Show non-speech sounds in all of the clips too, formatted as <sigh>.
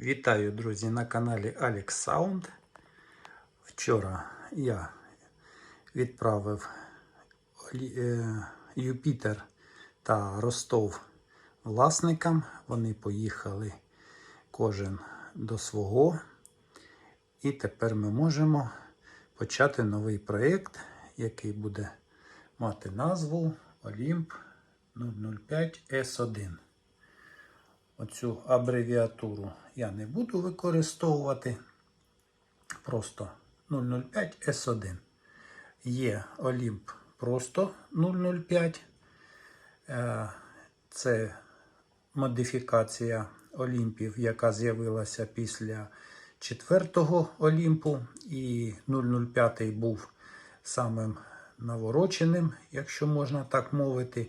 Вітаю, друзі, на каналі Alex Sound. Вчора я відправив е, Юпітер та Ростов власникам. Вони поїхали кожен до свого. І тепер ми можемо почати новий проєкт, який буде мати назву Олімп 005 S1. Оцю абревіатуру я не буду використовувати. Просто 005 S1. Є Олімп просто 005. Е, Це модифікація Олімпів, яка з'явилася після четвертого Олімпу. І 005 був самим навороченим, якщо можна так мовити.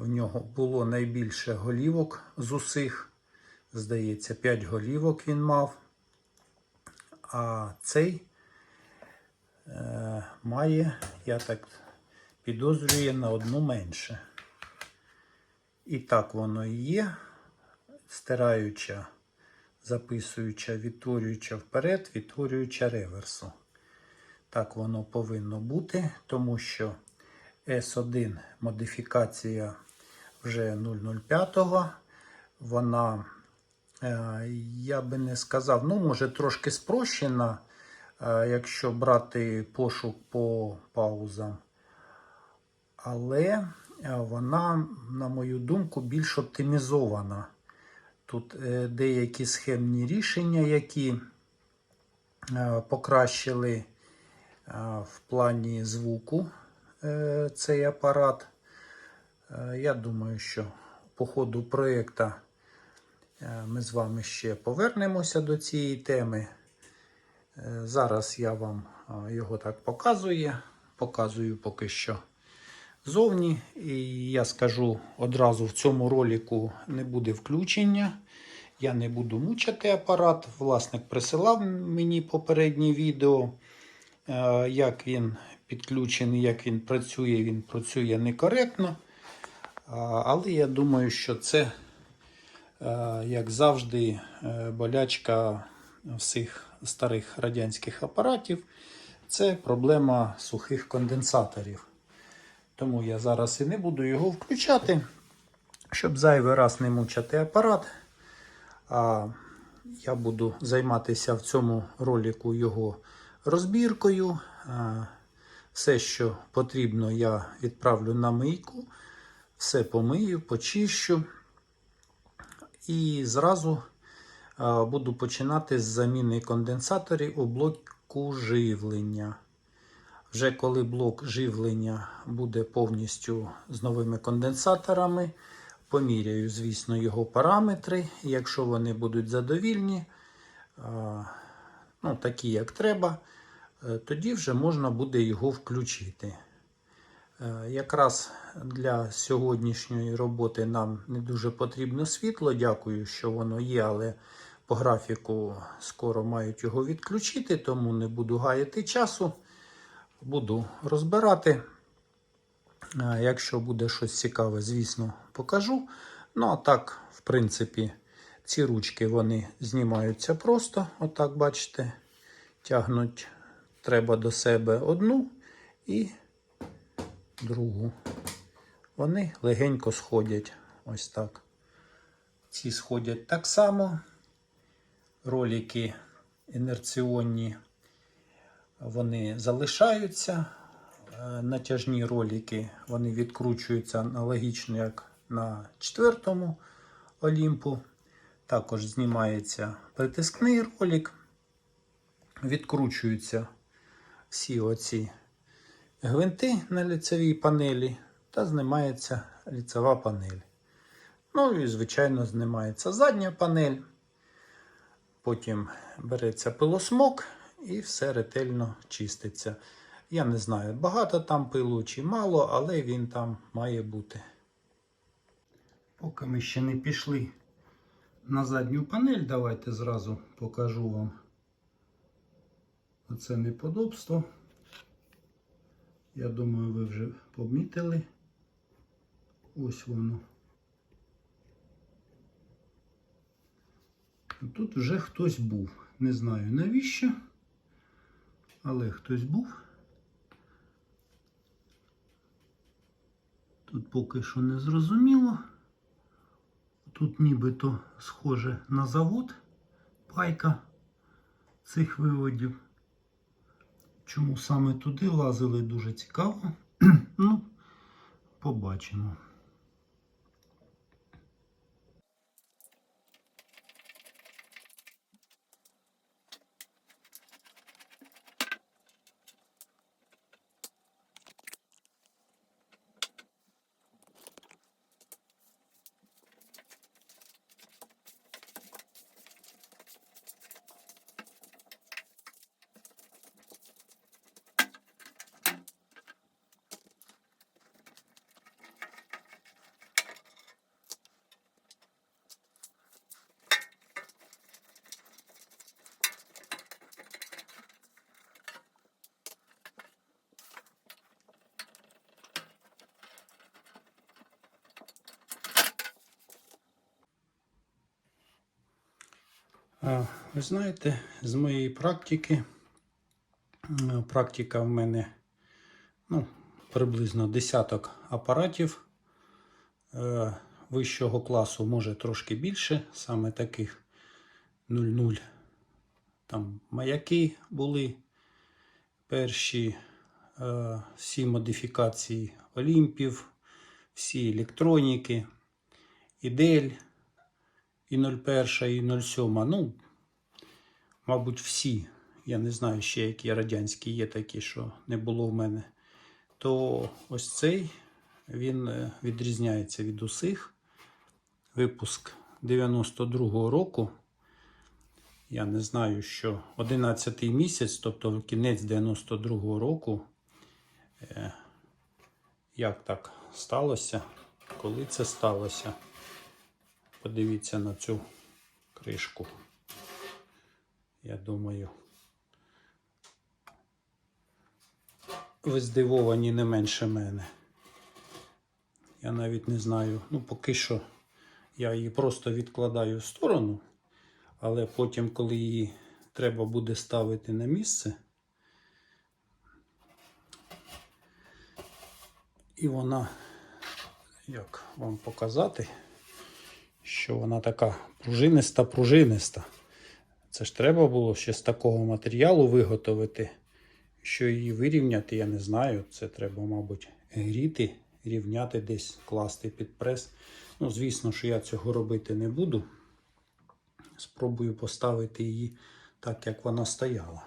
В нього було найбільше голівок з усіх. Здається, 5 голівок він мав. А цей е, має, я так підозрюю, на одну менше. І так воно і є. Стираюча, записуюча, відтворююча вперед, відтворююча реверсу. Так воно повинно бути, тому що S1 модифікація вже 005. Вона, е, я би не сказав, ну, може, трошки спрощена, е, якщо брати пошук по паузам. Але е, вона, на мою думку, більш оптимізована. Тут деякі схемні рішення, які покращили в плані звуку цей апарат. Е, Я думаю, що по ходу проєкту е, ми з вами ще повернемося до цієї теми. Е, Зараз я вам його так показую. Показую поки що зовні. І я скажу одразу в цьому ролику не буде включення. Я не буду мучити апарат. Власник присилав мені попереднє відео, як він підключений, як він працює. Він працює некоректно. Але я думаю, що це, е, як завжди, е, болячка всіх старих радянських апаратів. Це проблема сухих конденсаторів. Тому я зараз і не буду його включати, щоб зайвий раз не мучати апарат. А я буду займатися в цьому ролику його розбіркою. Все, що потрібно, я відправлю на мийку. Все помию, почищу. І зразу буду починати з заміни конденсаторів у блоку живлення. Вже коли блок живлення буде повністю з новими конденсаторами, поміряю, звісно, його параметри. Якщо вони будуть задовільні, ну, такі як треба, е, тоді вже можна буде його включити. Е, Якраз для сьогоднішньої роботи нам не дуже потрібно світло. Дякую, що воно є, але по графіку скоро мають його відключити, тому не буду гаяти часу. Буду розбирати. Е, Якщо буде щось цікаве, звісно, покажу. Ну, а так, в принципі, ці ручки вони знімаються просто. Отак, бачите, тягнуть треба до себе одну і другу. Вони легенько сходять. Ось так. Ці сходять так само. Ролики інерціонні, вони залишаються. Е, Натяжні ролики вони відкручуються аналогічно, як на четвертому Олімпу. Також знімається притискний ролик. Відкручуються всі оці гвинти на ліцевій панелі та знімається ліцева панель. Ну і, звичайно, знімається задня панель. Потім береться пилосмок і все ретельно чиститься. Я не знаю, багато там пилу чи мало, але він там має бути. Поки ми ще не пішли на задню панель, давайте зразу покажу вам оце неподобство. Я думаю, ви вже помітили. Ось воно. Тут вже хтось був. Не знаю навіщо, але хтось був. Тут поки що не зрозуміло. Тут нібито схоже на завод пайка цих виводів. Чому саме туди лазили, дуже цікаво. <clears throat> ну, побачимо. Ви знаєте, з моєї практики, практика в мене ну, приблизно десяток апаратів е, вищого класу, може трошки більше, саме таких 0,0. Там маяки були перші е, всі модифікації Олімпів, всі електроніки, Ідель і 01, і 07. Ну, мабуть, всі. Я не знаю ще, які радянські є такі, що не було в мене. То ось цей він е, відрізняється від усіх. Випуск 92-го року. Я не знаю, що 11 місяць, тобто кінець 92-го року. Е, Як так сталося? Коли це сталося? Подивіться на цю кришку. Я думаю, ви здивовані не менше мене. Я навіть не знаю. Ну, поки що я її просто відкладаю в сторону, але потім, коли її треба буде ставити на місце, і вона, як вам показати, що вона така пружиниста, пружиниста. Це ж треба було ще з такого матеріалу виготовити. Що її вирівняти, я не знаю. Це треба, мабуть, гріти, рівняти десь, класти під прес. Ну, звісно, що я цього робити не буду. Спробую поставити її так, як вона стояла.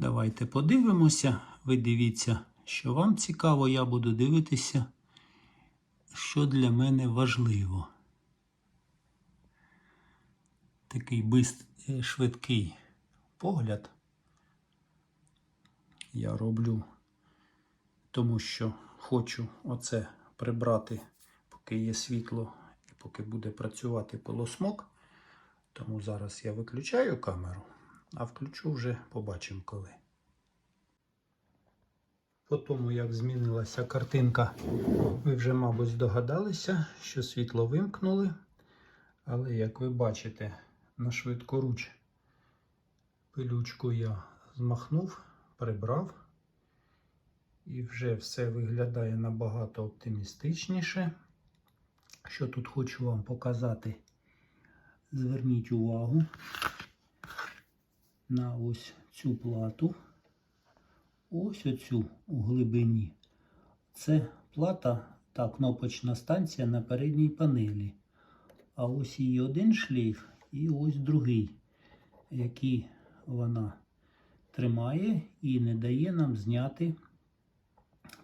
Давайте подивимося. Ви дивіться, що вам цікаво, я буду дивитися, що для мене важливо. Такий е, швидкий погляд я роблю, тому що хочу оце прибрати, поки є світло і поки буде працювати полосмок. Тому зараз я виключаю камеру, а включу вже побачимо коли. По тому, як змінилася картинка, ви вже, мабуть, здогадалися, що світло вимкнули. Але, як ви бачите, на швидкоруч пилючку я змахнув, прибрав. І вже все виглядає набагато оптимістичніше. Що тут хочу вам показати, зверніть увагу на ось цю плату. Ось оцю у глибині. Це плата та кнопочна станція на передній панелі. А ось її один шлейф і ось другий, який вона тримає і не дає нам зняти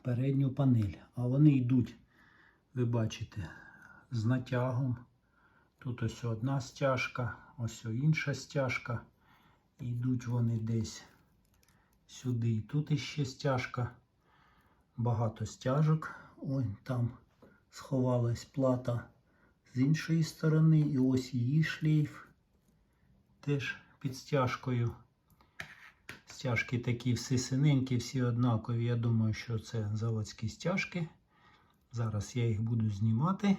передню панель. А вони йдуть, ви бачите, з натягом. Тут ось одна стяжка, ось інша стяжка. Йдуть вони десь сюди. І тут іще стяжка. Багато стяжок. Ой, там сховалась плата з іншої сторони, і ось її шлейф теж під стяжкою. Стяжки такі всі синенькі, всі однакові. Я думаю, що це заводські стяжки. Зараз я їх буду знімати,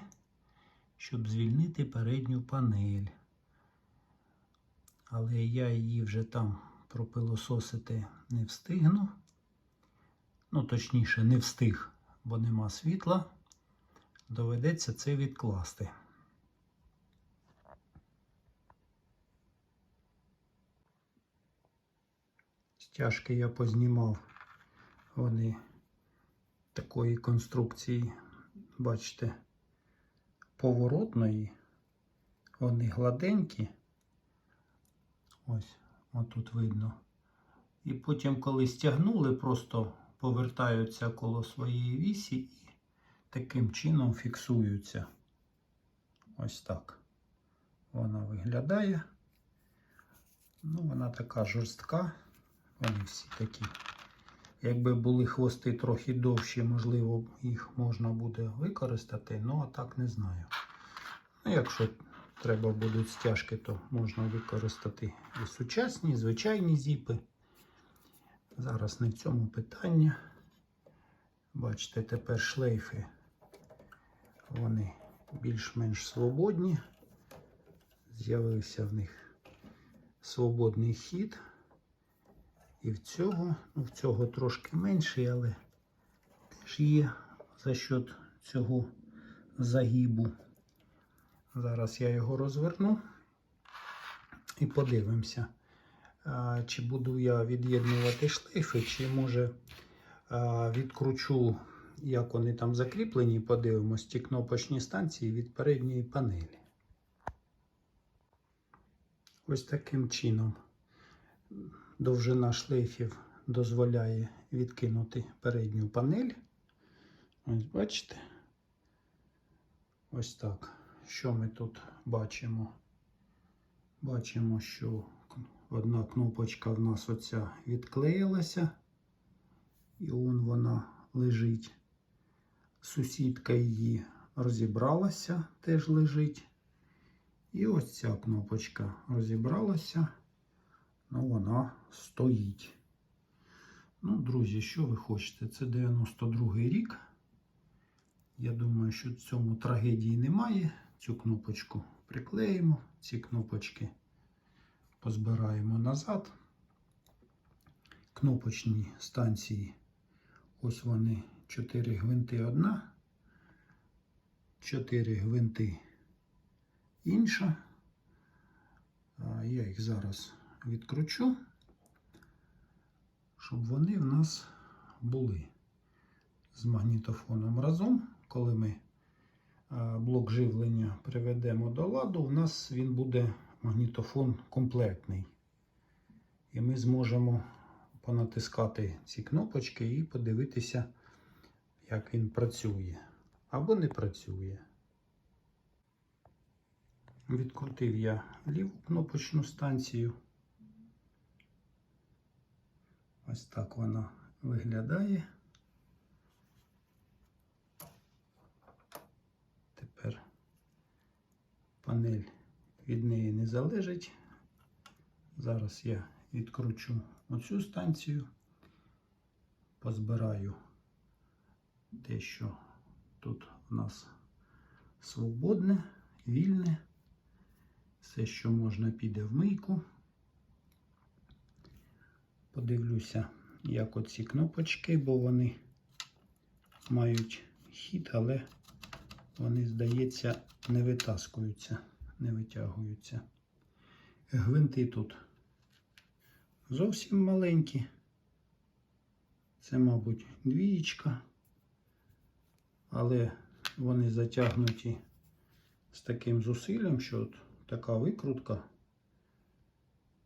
щоб звільнити передню панель. Але я її вже там пропилососити не встигну. Ну, точніше, не встиг, бо нема світла. Доведеться це відкласти. Стяжки я познімав. Вони такої конструкції, бачите, поворотної. Вони гладенькі. Ось, отут видно. І потім, коли стягнули, просто повертаються коло своєї вісі і таким чином фіксуються. Ось так. Вона виглядає. Ну, вона така жорстка. Вони всі такі. Якби були хвости трохи довші, можливо, їх можна буде використати, ну а так не знаю. Ну, якщо треба будуть стяжки, то можна використати і сучасні, і звичайні зіпи. Зараз не в цьому питання. Бачите, тепер шлейфи, вони більш-менш свободні. З'явився в них свободний хід. І в цього, ну в цього трошки менший, але теж є за счет цього загибу. Зараз я його розверну і подивимося, чи буду я від'єднувати шлейфи, чи може відкручу, як вони там закріплені, подивимось ті кнопочні станції від передньої панелі. Ось таким чином довжина шлейфів дозволяє відкинути передню панель. Ось бачите? Ось так. Що ми тут бачимо? Бачимо, що одна кнопочка в нас оця відклеїлася, і он вона лежить. Сусідка її розібралася, теж лежить. І ось ця кнопочка розібралася, ну вона стоїть. Ну, друзі, що ви хочете? Це 92-й рік. Я думаю, що в цьому трагедії немає. Цю кнопочку приклеїмо, ці кнопочки позбираємо назад. Кнопочні станції. Ось вони 4 гвинти одна, 4 гвинти інша. Я їх зараз відкручу, щоб вони в нас були з магнітофоном разом. Коли ми блок живлення приведемо до ладу, у нас він буде магнітофон комплектний. І ми зможемо понатискати ці кнопочки і подивитися, як він працює або не працює. Відкрутив я ліву кнопочну станцію. Ось так вона виглядає. Тепер панель від неї не залежить. Зараз я відкручу оцю станцію, позбираю те, що тут у нас свободне, вільне. Все, що можна, піде в мийку. Подивлюся, як оці кнопочки, бо вони мають хід, але вони, здається, не витаскуються, не витягуються. Гвинти тут зовсім маленькі. Це, мабуть, двієчка, але вони затягнуті з таким зусиллям, що от така викрутка.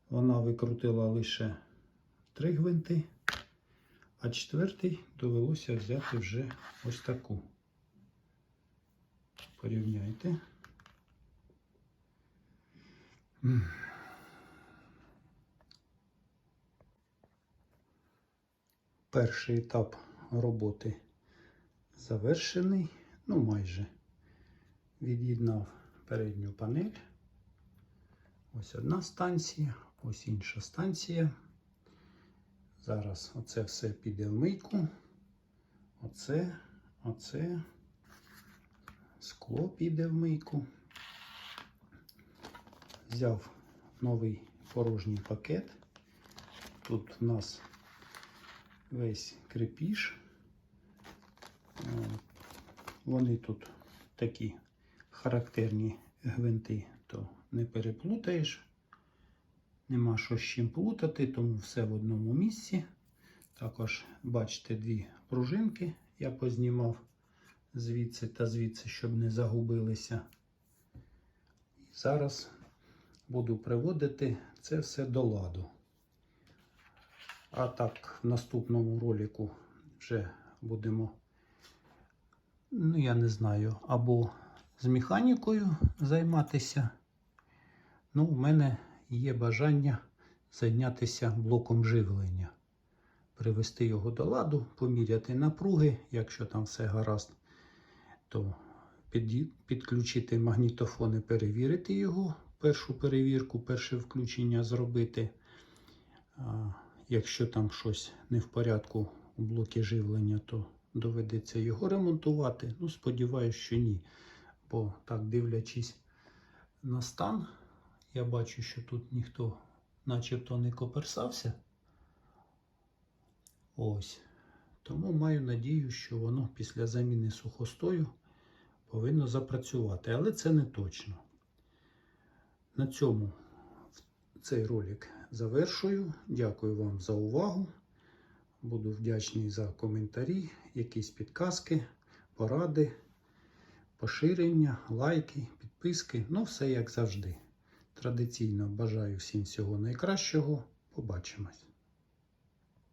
Вона викрутила лише три гвинти, а четвертий довелося взяти вже ось таку. Порівняйте. Перший етап роботи завершений, ну майже. від'єднав передню панель. Ось одна станція, ось інша станція. Зараз оце все піде в мийку. Оце, оце. Скло піде в мийку. Взяв новий порожній пакет. Тут у нас весь крепіж. Вони тут такі характерні гвинти, то не переплутаєш. Нема що з чим плутати, тому все в одному місці. Також бачите дві пружинки я познімав звідси та звідси, щоб не загубилися. І зараз буду приводити це все до ладу. А так, в наступному ролику вже будемо, ну я не знаю, або з механікою займатися. Ну, у мене є бажання зайнятися блоком живлення, привести його до ладу, поміряти напруги, якщо там все гаразд, то підключити магнітофон і перевірити його, першу перевірку, перше включення зробити. Якщо там щось не в порядку у блокі живлення, то доведеться його ремонтувати. Ну, сподіваюся, що ні. Бо так дивлячись на стан, я бачу, що тут ніхто начебто не коперсався. Ось. Тому маю надію, що воно після заміни сухостою повинно запрацювати. Але це не точно. На цьому цей ролик завершую. Дякую вам за увагу. Буду вдячний за коментарі, якісь підказки, поради, поширення, лайки, підписки. Ну, все як завжди. Традиційно бажаю всім всього найкращого. Побачимось!